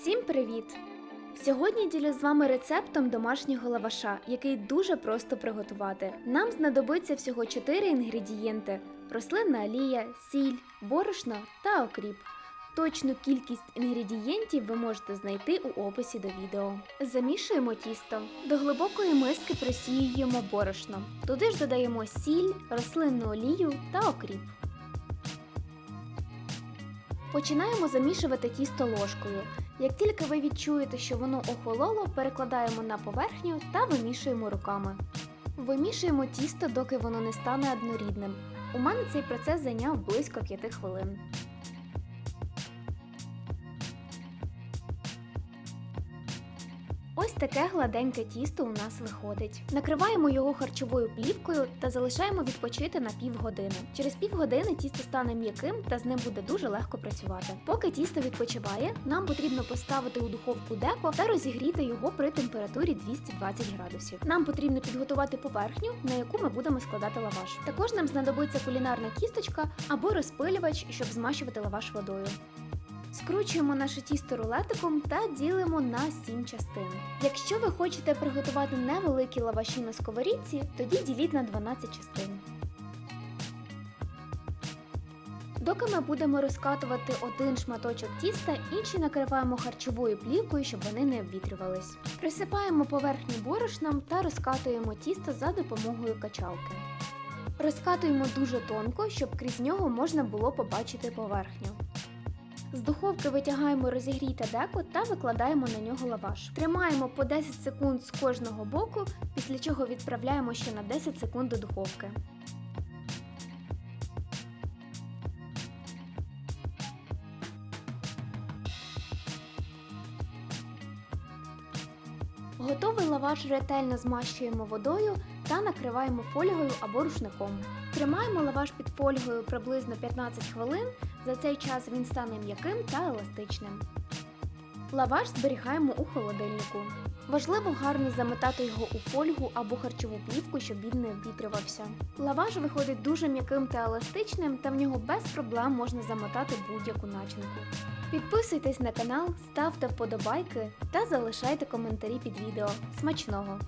Всім привіт! Сьогодні ділю з вами рецептом домашнього лаваша, який дуже просто приготувати. Нам знадобиться всього 4 інгредієнти: рослинна олія, сіль, борошно та окріп. Точну кількість інгредієнтів ви можете знайти у описі до відео. Замішуємо тісто. До глибокої миски просіюємо борошно. Туди ж додаємо сіль, рослинну олію та окріп. Починаємо замішувати тісто ложкою. Як тільки ви відчуєте, що воно охололо, перекладаємо на поверхню та вимішуємо руками. Вимішуємо тісто, доки воно не стане однорідним. У мене цей процес зайняв близько 5 хвилин. Ось таке гладеньке тісто у нас виходить. Накриваємо його харчовою плівкою та залишаємо відпочити на півгодини. Через півгодини тісто стане м'яким та з ним буде дуже легко працювати. Поки тісто відпочиває, нам потрібно поставити у духовку деко та розігріти його при температурі 220 градусів. Нам потрібно підготувати поверхню, на яку ми будемо складати лаваш. Також нам знадобиться кулінарна кісточка або розпилювач, щоб змащувати лаваш водою. Скручуємо наше тісто рулетиком та ділимо на 7 частин. Якщо ви хочете приготувати невеликі лаваші на сковорідці, тоді діліть на 12 частин. Доки ми будемо розкатувати один шматочок тіста, інший накриваємо харчовою плівкою, щоб вони не обвітрювались. Присипаємо поверхню борошном та розкатуємо тісто за допомогою качалки. Розкатуємо дуже тонко, щоб крізь нього можна було побачити поверхню. З духовки витягаємо розігрійте деко та викладаємо на нього лаваш. Тримаємо по 10 секунд з кожного боку, після чого відправляємо ще на 10 секунд до духовки. Готовий лаваш ретельно змащуємо водою та накриваємо фольгою або рушником. Тримаємо лаваш під фольгою приблизно 15 хвилин. За цей час він стане м'яким та еластичним. Лаваш зберігаємо у холодильнику. Важливо гарно замотати його у фольгу або харчову плівку, щоб він не обвітрювався. Лаваш виходить дуже м'яким та еластичним, та в нього без проблем можна замотати будь-яку начинку. Підписуйтесь на канал, ставте вподобайки та залишайте коментарі під відео. Смачного!